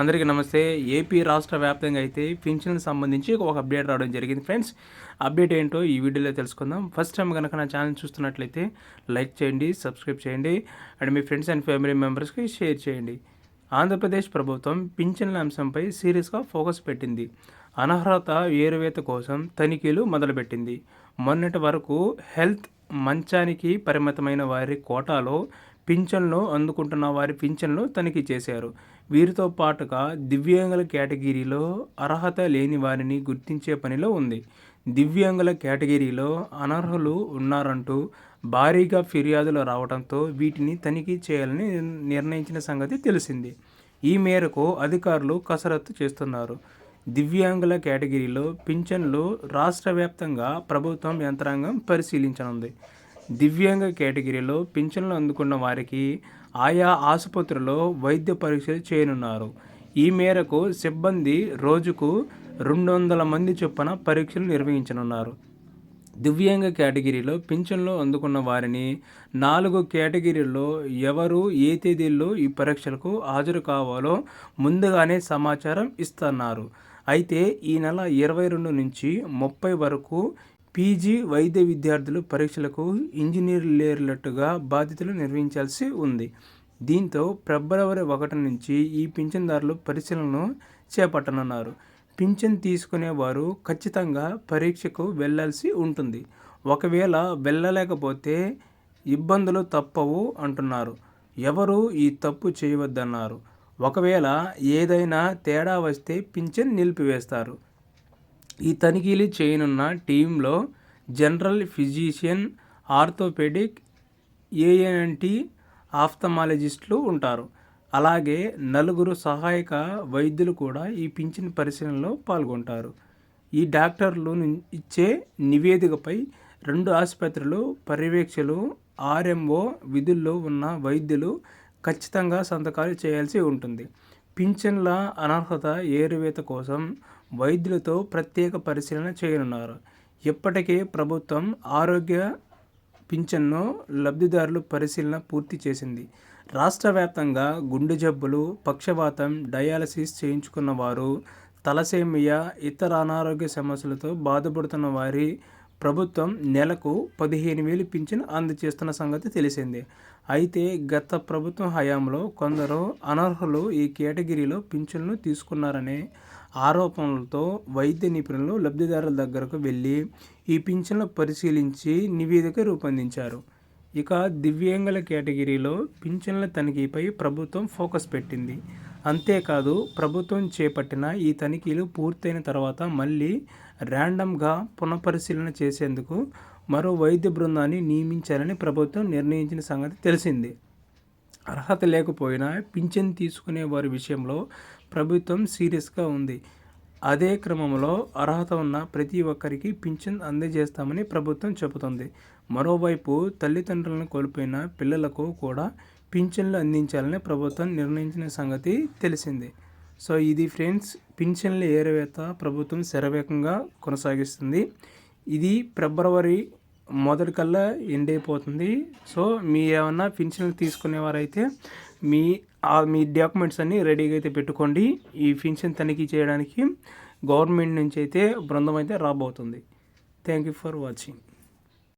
అందరికీ నమస్తే. ఏపీ రాష్ట్ర వ్యాప్తంగా అయితే పింఛన్కి సంబంధించి ఒక అప్డేట్ రావడం జరిగింది. ఫ్రెండ్స్ అప్డేట్ ఏంటో ఈ వీడియోలో తెలుసుకుందాం. ఫస్ట్ టైం కనుక నా ఛానల్ చూస్తున్నట్లయితే లైక్ చేయండి సబ్స్క్రైబ్ చేయండి అండ్ మీ ఫ్రెండ్స్ అండ్ ఫ్యామిలీ మెంబర్స్కి షేర్ చేయండి. ఆంధ్రప్రదేశ్ ప్రభుత్వం పింఛన్ల అంశంపై సీరియస్గా ఫోకస్ పెట్టింది. అనర్హత ఏరువేత కోసం తనిఖీలు మొదలుపెట్టింది. మొన్నటి వరకు హెల్త్ మంచానికి పరిమితమైన వారి కోటాలో పింఛన్లు అందుకుంటున్న వారి పింఛన్లు తనిఖీ చేశారు. వీరితో పాటుగా దివ్యాంగుల కేటగిరీలో అర్హత లేని వారిని గుర్తించే పనిలో ఉంది. దివ్యాంగుల కేటగిరీలో అనర్హులు ఉన్నారంటూ భారీగా ఫిర్యాదులు రావడంతో వీటిని తనిఖీ చేయాలని నిర్ణయించిన సంగతి తెలిసింది. ఈ మేరకు అధికారులు కసరత్తు చేస్తున్నారు. దివ్యాంగుల కేటగిరీలో పింఛన్లు రాష్ట్ర వ్యాప్తంగా ప్రభుత్వం యంత్రాంగం పరిశీలించనుంది. దివ్యాంగ కేటగిరీలో పింఛన్లు అందుకున్న వారికి ఆయా ఆసుపత్రుల్లో వైద్య పరీక్షలు చేయనున్నారు. ఈ మేరకు సిబ్బంది రోజుకు రెండు వందల మంది చొప్పున పరీక్షలు నిర్వహించనున్నారు. దివ్యాంగ కేటగిరీలో పింఛన్లు అందుకున్న వారిని నాలుగు కేటగిరీల్లో ఎవరు ఏ తేదీల్లో ఈ పరీక్షలకు హాజరు కావాలో ముందుగానే సమాచారం ఇస్తున్నారు. అయితే ఈ నెల ఇరవై రెండు నుంచి ముప్పై వరకు పీజీ వైద్య విద్యార్థులు పరీక్షలకు ఇంజనీర్లేర్లట్టుగా బాధ్యతలు నిర్వహించాల్సి ఉంది. దీంతో ఫిబ్రవరి ఒకటి నుంచి ఈ పింఛన్దారులు పరీక్షలను చేపట్టనున్నారు. పింఛన్ తీసుకునేవారు ఖచ్చితంగా పరీక్షకు వెళ్ళాల్సి ఉంటుంది. ఒకవేళ వెళ్ళలేకపోతే ఇబ్బందులు తప్పవు అంటున్నారు. ఎవరు ఈ తప్పు చేయవద్దన్నారు. ఒకవేళ ఏదైనా తేడా వస్తే పింఛన్ నిలిపివేస్తారు. ఈ తనిఖీలు చేయనున్న టీంలో జనరల్ ఫిజిషియన్ ఆర్థోపెడిక్ ఏఎన్టీ ఆఫ్థమాలజిస్టులు ఉంటారు. అలాగే నలుగురు సహాయక వైద్యులు కూడా ఈ పింఛన్ పరిశీలనలో పాల్గొంటారు. ఈ డాక్టర్లు ఇచ్చే నివేదికపై రెండు ఆసుపత్రులు పర్యవేక్షలు ఆర్ఎంఓ విధుల్లో ఉన్న వైద్యులు ఖచ్చితంగా సంతకాలు చేయాల్సి ఉంటుంది. పింఛన్ల అనర్హత ఏరువేత కోసం వైద్యులతో ప్రత్యేక పరిశీలన చేయనున్నారు. ఇప్పటికే ప్రభుత్వం ఆరోగ్య పింఛన్ను లబ్ధిదారులు పరిశీలన పూర్తి చేసింది. రాష్ట్ర వ్యాప్తంగా గుండె జబ్బులు పక్షవాతం డయాలసిస్ చేయించుకున్న వారు తలసేమియా ఇతర అనారోగ్య సమస్యలతో బాధపడుతున్న వారి ప్రభుత్వం నెలకు పదిహేను వేలు పింఛన్ అందజేస్తున్న సంగతి తెలిసిందే. అయితే గత ప్రభుత్వం హయాంలో కొందరు అనర్హులు ఈ కేటగిరీలో పింఛన్లు తీసుకున్నారనే ఆరోపణలతో వైద్య నిపుణులు లబ్ధిదారుల దగ్గరకు వెళ్ళి ఈ పింఛన్లు పరిశీలించి నివేదిక రూపొందించారు. ఇక దివ్యాంగుల కేటగిరీలో పింఛన్ల తనిఖీపై ప్రభుత్వం ఫోకస్ పెట్టింది. అంతేకాదు ప్రభుత్వం చేపట్టిన ఈ తనిఖీలు పూర్తయిన తర్వాత మళ్ళీ ర్యాండమ్గా పునఃపరిశీలన చేసేందుకు మరో వైద్య బృందాన్ని నియమించాలని ప్రభుత్వం నిర్ణయించిన సంగతి తెలిసింది. అర్హత లేకపోయినా పింఛన్ తీసుకునే వారి విషయంలో ప్రభుత్వం సీరియస్గా ఉంది. అదే క్రమంలో అర్హత ఉన్న ప్రతి ఒక్కరికి పింఛన్ అందజేస్తామని ప్రభుత్వం చెబుతుంది. మరోవైపు తల్లిదండ్రులను కోల్పోయిన పిల్లలకు కూడా పింఛన్లు అందించాలని ప్రభుత్వం నిర్ణయించిన సంగతి తెలిసిందే. సో ఇది ఫ్రెండ్స్ పింఛన్ల ఏరవేత ప్రభుత్వం శరవేగంగా కొనసాగిస్తుంది. ఇది ఫిబ్రవరి మొదటి కల్లా ఎండ్ అయిపోతుంది. సో మీ ఏమన్నా పింఛన్లు తీసుకునేవారైతే మీ మీ డాక్యుమెంట్స్ అన్నీ రెడీగా అయితే పెట్టుకోండి. ఈ పింఛన్ తనిఖీ చేయడానికి గవర్నమెంట్ నుంచి అయితే బృందం అయితే రాబోతుంది. Thank you for watching